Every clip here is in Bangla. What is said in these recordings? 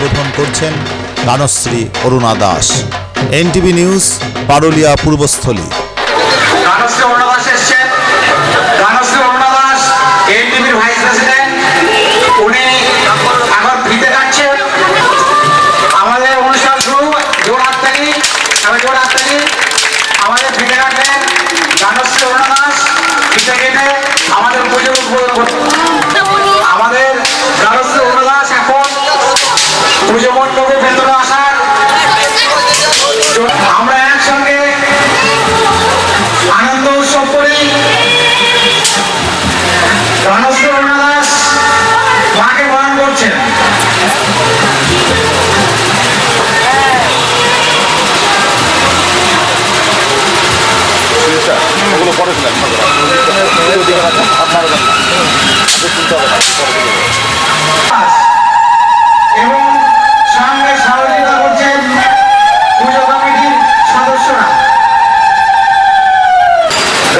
উদ্বোধন করছেন গানশ্রী Aruna Das. NTV news Parulia Purbasthali. পুজো মণ্ডপের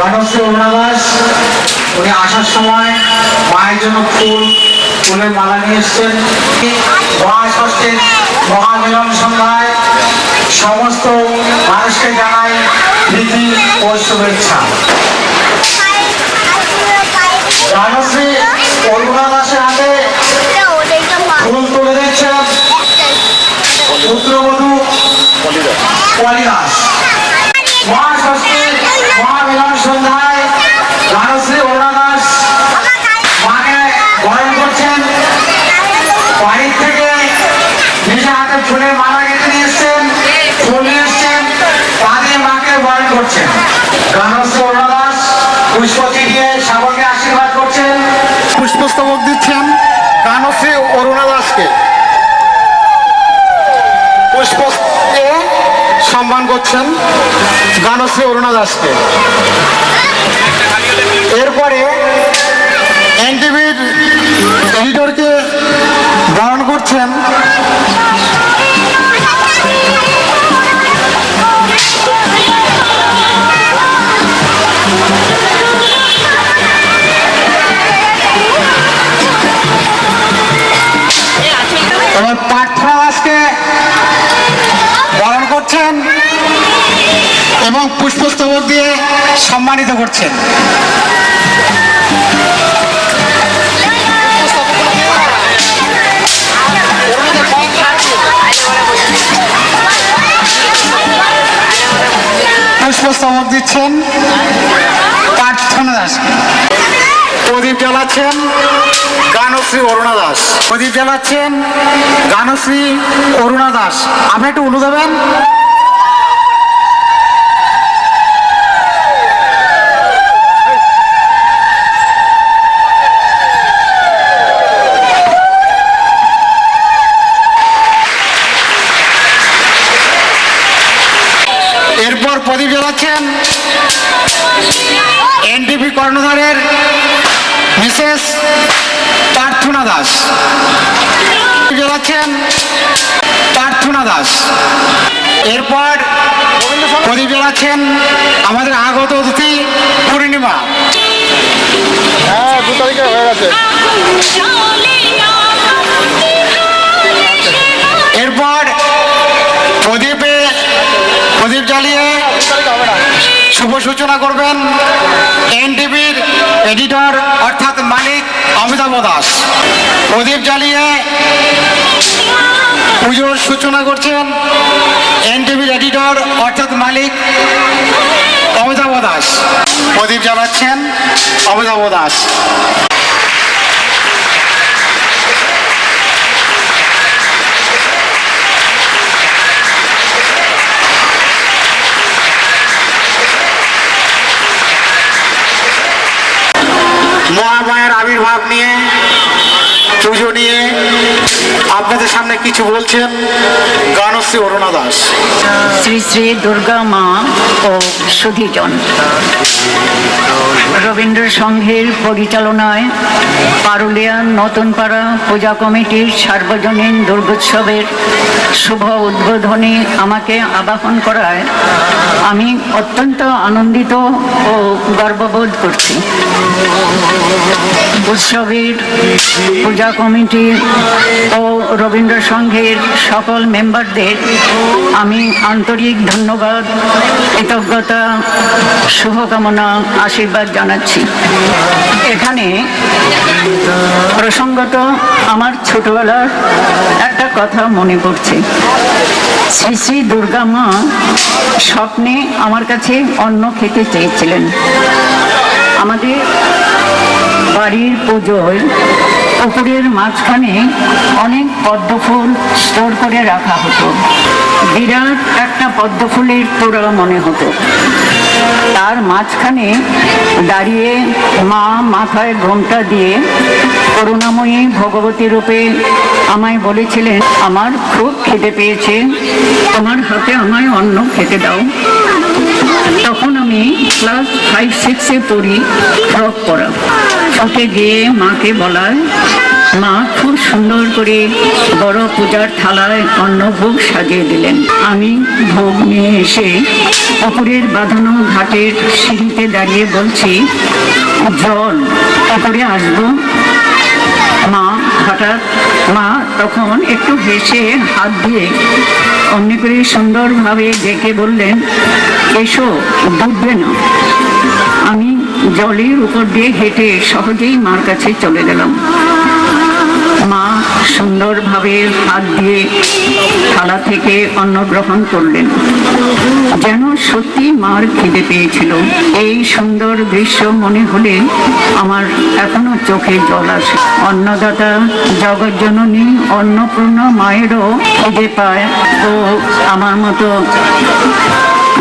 রণশ্রী অরুণা দাস উনি আসার সময় মায়ের জন্য ফুল, ফুলের মালা নিয়ে এসছেন। মহাষষ্ঠীর মহামিলন সন্ধ্যায় সমস্ত মানুষকে জানাই প্রীতি ও শুভেচ্ছা। রণশ্রী অরুণা দাসের হাতে ফুল তুলে দিচ্ছেন। পুত্রবধূ পলি দাস মহাষষ্ঠীর মহামিলন সন্ধ্যায় রানশ্রী অরুণা দাস মাকে বরণ করছেন বাড়ির থেকে নিজে হাতে ফুলের মালা কেটে নিয়ে এসছেন ফুল নিয়ে এসছেন তা দিয়ে মাকে বরণ করছেন রানশ্রী অরুণা দাস পুষ্পতি দিয়ে সাগরকে আশীর্বাদ করছেন পুষ্পস্তবক দিচ্ছেন কানশ্রী অরুণা দাসকে। সম্মান করছেন গানশ্রী অরুণা দাসকে। এরপরে এনটিভির এডিটরকে বরণ করছেন এবং পুষ্পস্তবক দিয়ে সম্মানিত করছেন। পুষ্পস্তবক দিচ্ছেন প্রার্থনা দাসকে প্রদীপ জ্বালাচ্ছেন গানশ্রী অরুণা দাস। প্রদীপ জ্বালাচ্ছেন গানশ্রী অরুণা দাস। আপনি একটু উলু দেবেন কর্ণধারের মিসেস প্রার্থনা দাস। জ্বালাচ্ছেন প্রার্থনা দাস। এরপর প্রদীপ জ্বালাচ্ছেন আমাদের আগত অতিথি পূর্ণিমা। হ্যাঁ দু তারিখে হয়ে গেছে। এরপর প্রদীপ শুভ সূচনা করবেন এনটিভির এডিটর অর্থাৎ মালিক অমিতাভ দাস। প্রদীপ জ্বালিয়ে পুজোর সূচনা করছেন এনটিভির এডিটর অর্থাৎ মালিক অমিতাভ দাস। প্রদীপ জ্বালাচ্ছেন অমিতাভ দাস। মহামায়ের নিয়ে পুজো নিয়ে আপনাদের সামনে কিছু বলছেন গানশ্রী অরুণা দাস। শ্রী শ্রী দুর্গা মা ও সুধীজন। রবীন্দ্র সংঘের পরিচালনায় পারুলিয়া নতুনপাড়া পূজা কমিটির সার্বজনীন দুর্গোৎসবের শুভ উদ্বোধনে আমাকে আবাহন করায় আমি অত্যন্ত আনন্দিত ও গর্ববোধ করছি। উৎসবের পূজা কমিটি ও রবীন্দ্র সংঘের সকল মেম্বারদের আমি আন্তরিক ধন্যবাদ। কৃতজ্ঞতা, শুভকামনা, আশীর্বাদ জানাচ্ছি। এখানে প্রসঙ্গত আমার ছোটবেলার একটা কথা মনে পড়ছে। শ্রী শ্রী দুর্গা মা স্বপ্নে আমার কাছে অন্ন খেতে চেয়েছিলেন। আমাদের বাড়ির পুজোয় পুকুরের মাঝখানে অনেক পদ্ম ফুল স্টোর করে রাখা হতো। বিরাট একটা পদ্ম ফুলের তোড়া মনে হতো। তার মাঝখানে দাঁড়িয়ে মা মাথায় ঘোমটা দিয়ে করুণাময়ী ভগবতী রূপে আমায় বলেছিলেন, আমার খুব খেতে পেয়েছে। তোমার হাতে আমায় অন্ন খেতে দাও। তখন আমি ক্লাস ফাইভ সিক্সে পড়ি ফ্রক পরা ফ্রকে গিয়ে মাকে বলায় মা, খুব সুন্দর করে বড় পূজার থালায় অন্নভোগ সাজিয়ে দিলেন। আমি ভোগ নিয়ে এসে পুকুরের বাঁধানো ঘাটের সিঁড়িতে দাঁড়িয়ে বলছি, জল পুকুরে আসব। মা হঠাৎ মা তখন একটু হেসে হাত দিয়ে অমনি করে সুন্দরভাবে ডেকে বললেন, এসো ডুববে না। আমি জলের উপর দিয়ে হেঁটে সহজেই মার কাছে চলে গেলাম। সুন্দরভাবে হাত দিয়ে থালা থেকে অন্ন গ্রহণ করলেন। যেন সত্যি মার খিদে পেয়েছিল। এই সুন্দর দৃশ্য মনে হলে আমার এখনও চোখে জল আসে। অন্নদাতা জগৎজননী অন্নপূর্ণা মায়েরও খিদে পায়। ও আমার মতো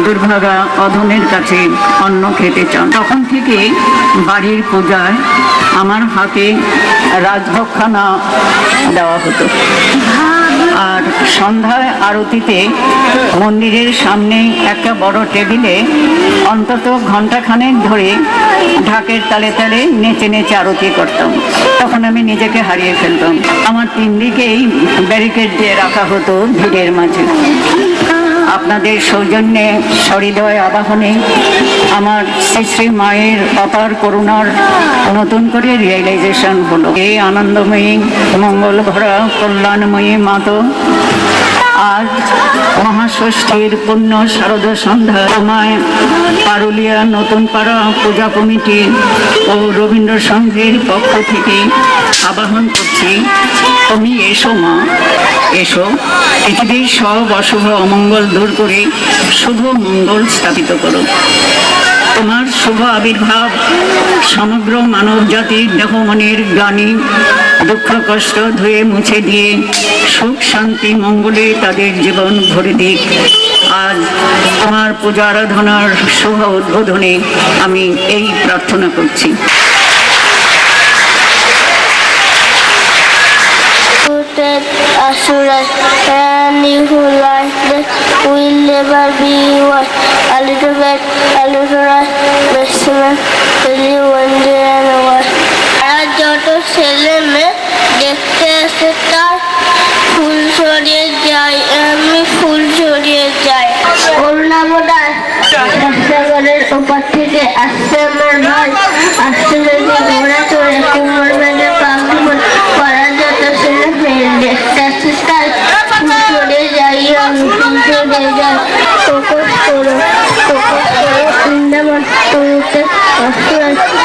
দুর্ভাগা অধনের কাছে অন্ন খেতে চান। তখন থেকে বাড়ির পূজায় আমার হাতে রাজভক্ষানা দেওয়া হতো। আর সন্ধ্যায় আরতিতে মন্দিরের সামনে একটা বড় টেবিলে অন্তত ঘন্টাখানেক ধরে ঢাকের তালে তালে নেচে নেচে আরতি করতাম। তখন আমি নিজেকে হারিয়ে ফেলতাম। আমার তিন দিকেই ব্যারিকেড দিয়ে রাখা হতো ভিড়ের মাঝে। আপনাদের সৌজন্যে, সহৃদয় আবাহনে আমার শ্রী শ্রী মায়ের অপার করুণার নতুন করে রিয়েলাইজেশন হলো। এই আনন্দময়ী মঙ্গল ভরা কল্যাণময়ী মাতো, আজ মহাষষ্ঠীর পূর্ণ শারদ সন্ধ্যা। তোমায় পারুলিয়া নতুন পাড়া পূজা কমিটি ও রবীন্দ্র সংঘের পক্ষ থেকে আবাহন করছি। তুমি এসো, মা। এসো। পৃথিবীর সব অশুভ অমঙ্গল দূর করে শুভ মঙ্গল স্থাপিত করো। তোমার শুভ আবির্ভাব সমগ্র মানব জাতির দেহ মনের গ্লানি, দুঃখ, কষ্ট ধুয়ে মুছে দিয়ে সুখ, শান্তি, মঙ্গলে তাদের জীবন ভরে দিক। আজ তোমার পূজা আরাধনার শুভ উদ্বোধনে আমি এই প্রার্থনা করছি। Assurance and who like that will never be one. A little bit, a little right, maximum, you one day and one. আর যত ছেলে মেয়ে দেখতে আসে তার ফুল ছড়িয়ে যায় আমি ফুল ছড়িয়ে যাই অরুণাবদার রাস্তাঘাটের ওপার থেকে আসছে আমার ভাই আসছে দেখে ঘোড়া চড়ে কুমোর ব্যাগে পাখি পড়া যত ছেলে মেয়ে দেখতে আসছে তার ফুল ছড়িয়ে যাই আমি যাই ফোকস করো ফোকস করো বৃন্দাবন তোমাকে অসুর